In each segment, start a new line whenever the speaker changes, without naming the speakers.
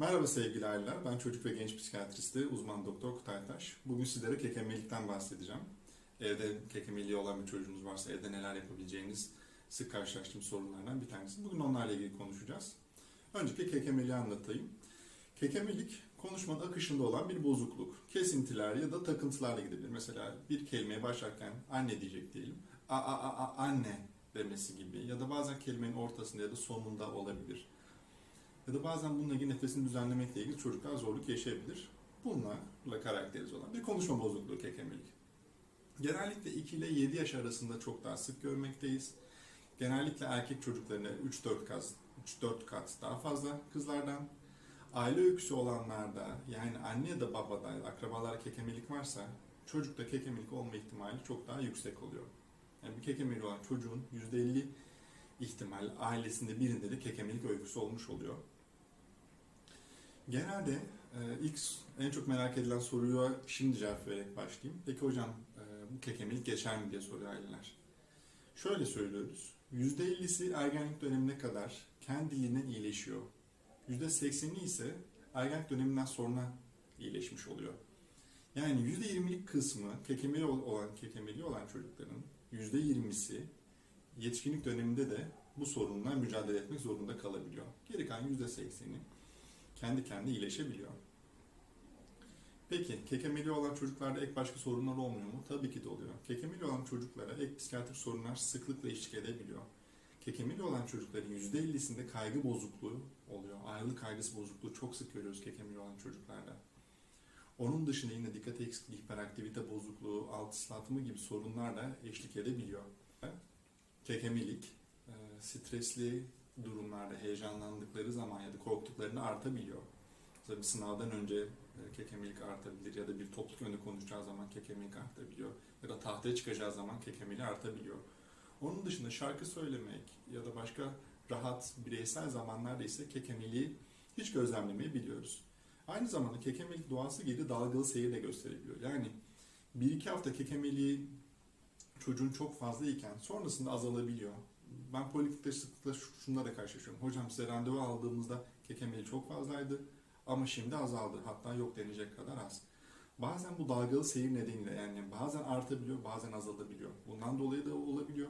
Merhaba sevgili aileler, ben çocuk ve genç psikiyatristi uzman doktor Kutay Taş. Bugün sizlere kekemelikten bahsedeceğim. Evde kekemeliği olan bir çocuğunuz varsa evde neler yapabileceğiniz sık karşılaştığım sorunlardan bir tanesi. Bugün onlarla ilgili konuşacağız. Öncelikle kekemeliği anlatayım. Kekemelik konuşmanın akışında olan bir bozukluk. Kesintiler ya da takıntılarla gidebilir. Mesela bir kelimeye başlarken anne diyecek diyelim. A, a, a, a anne demesi gibi ya da bazen kelimenin ortasında ya da sonunda olabilir. Ya da bazen bununla ilgili nefesini düzenlemekle ilgili çocuklar zorluk yaşayabilir. Bunlarla karakterize olan bir konuşma bozukluğu kekemelik. Genellikle 2 ile 7 yaş arasında çok daha sık görmekteyiz. Genellikle erkek çocuklarına 3-4 kat, 3-4 kat daha fazla kızlardan. Aile öyküsü olanlarda yani anne ya da babada akrabalar kekemelik varsa çocukta kekemelik olma ihtimali çok daha yüksek oluyor. Yani bir kekemeli olan çocuğun %50 ihtimal ailesinde birinde de kekemelik öyküsü olmuş oluyor. Genelde e, ilk en çok merak edilen soruya şimdi cevap vererek başlayayım. Peki hocam e, bu kekemelik geçer mi diye soruyor aileler. Şöyle söylüyoruz. %50'si ergenlik dönemine kadar kendiliğinden iyileşiyor. %80'i ise ergenlik döneminden sonra iyileşmiş oluyor. Yani %20'lik kısmı kekemeli olan kekemeli olan çocukların %20'si yetişkinlik döneminde de bu sorunla mücadele etmek zorunda kalabiliyor. Geri kalan %80'i kendi kendine iyileşebiliyor. Peki kekemeli olan çocuklarda ek başka sorunlar olmuyor mu? Tabii ki de oluyor. Kekemeli olan çocuklara ek psikiyatrik sorunlar sıklıkla eşlik edebiliyor. Kekemeli olan çocukların %50'sinde kaygı bozukluğu oluyor. Ayrılık kaygısı bozukluğu çok sık görüyoruz kekemeli olan çocuklarda. Onun dışında yine dikkat eksikliği, hiperaktivite bozukluğu, alt ıslatma gibi sorunlar da eşlik edebiliyor. Kekemelik, e, stresli durumlarda heyecanlandıkları zaman ya da korktuklarını artabiliyor. Mesela bir sınavdan önce e, kekemelik artabilir ya da bir topluluk önünde konuşacağı zaman kekemelik artabiliyor. Ya da tahtaya çıkacağı zaman kekemeliği artabiliyor. Onun dışında şarkı söylemek ya da başka rahat bireysel zamanlarda ise kekemeliği hiç gözlemlemeyebiliyoruz. Aynı zamanda kekemelik doğası gereği dalgalı seyir de gösterebiliyor. Yani bir iki hafta kekemeliği çocuğun çok fazla iken sonrasında azalabiliyor. Ben poliklinikte sıklıkla şunlara karşılaşıyorum. Hocam size randevu aldığımızda kekemeliği çok fazlaydı ama şimdi azaldı. Hatta yok denecek kadar az. Bazen bu dalgalı seyir nedeniyle yani bazen artabiliyor bazen azalabiliyor. Bundan dolayı da olabiliyor.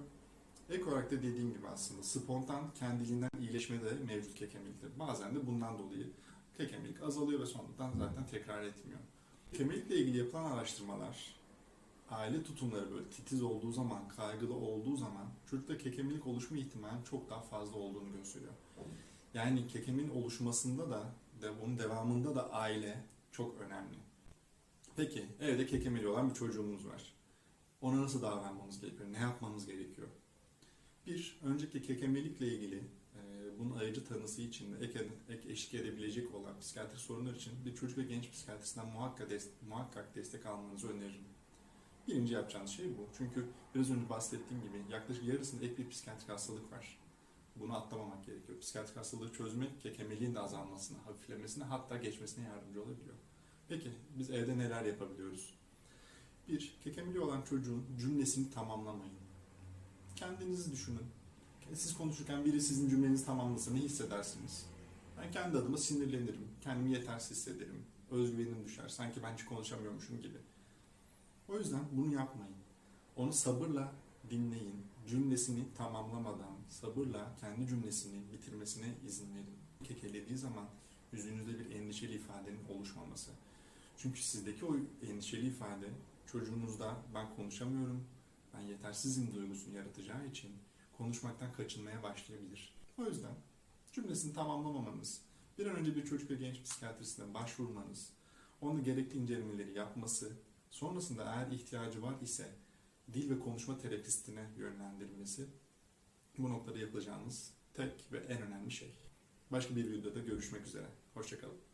Ek olarak da dediğim gibi aslında spontan kendiliğinden iyileşme de mevcut kekemelikte. Bazen de bundan dolayı kekemelik azalıyor ve sonradan zaten tekrar etmiyor. Kekemelikle ilgili yapılan araştırmalar aile tutumları böyle titiz olduğu zaman, kaygılı olduğu zaman çocukta kekemelik oluşma ihtimali çok daha fazla olduğunu gösteriyor. Yani kekemin oluşmasında da ve bunun devamında da aile çok önemli. Peki evde kekemeli olan bir çocuğumuz var. Ona nasıl davranmamız gerekiyor? Ne yapmamız gerekiyor? Bir, önceki kekemelikle ilgili e, bunun ayıcı tanısı için de ek, ek eşlik edebilecek olan psikiyatrik sorunlar için bir çocuk ve genç psikiyatrisinden muhakkak, des, muhakkak destek almanızı öneririm. Birinci yapacağınız şey bu. Çünkü biraz önce bahsettiğim gibi yaklaşık yarısında ek bir psikiyatrik hastalık var. Bunu atlamamak gerekiyor. Psikiyatrik hastalığı çözmek kekemeliğin de azalmasına, hafiflemesine hatta geçmesine yardımcı olabiliyor. Peki biz evde neler yapabiliyoruz? Bir, kekemeli olan çocuğun cümlesini tamamlamayın. Kendinizi düşünün. Siz konuşurken biri sizin cümlenizi tamamlasa ne hissedersiniz? Ben kendi adıma sinirlenirim, kendimi yetersiz hissederim, özgüvenim düşer, sanki ben hiç konuşamıyormuşum gibi. O yüzden bunu yapmayın. Onu sabırla dinleyin. Cümlesini tamamlamadan sabırla kendi cümlesini bitirmesine izin verin. Kekelediği zaman yüzünüzde bir endişeli ifadenin oluşmaması. Çünkü sizdeki o endişeli ifade çocuğunuzda ben konuşamıyorum, ben yetersizim duygusunu yaratacağı için konuşmaktan kaçınmaya başlayabilir. O yüzden cümlesini tamamlamamanız, bir an önce bir çocuk ve genç psikiyatrisine başvurmanız, onu gerekli incelemeleri yapması, sonrasında eğer ihtiyacı var ise dil ve konuşma terapistine yönlendirmesi bu noktada yapacağınız tek ve en önemli şey. Başka bir videoda görüşmek üzere. Hoşçakalın.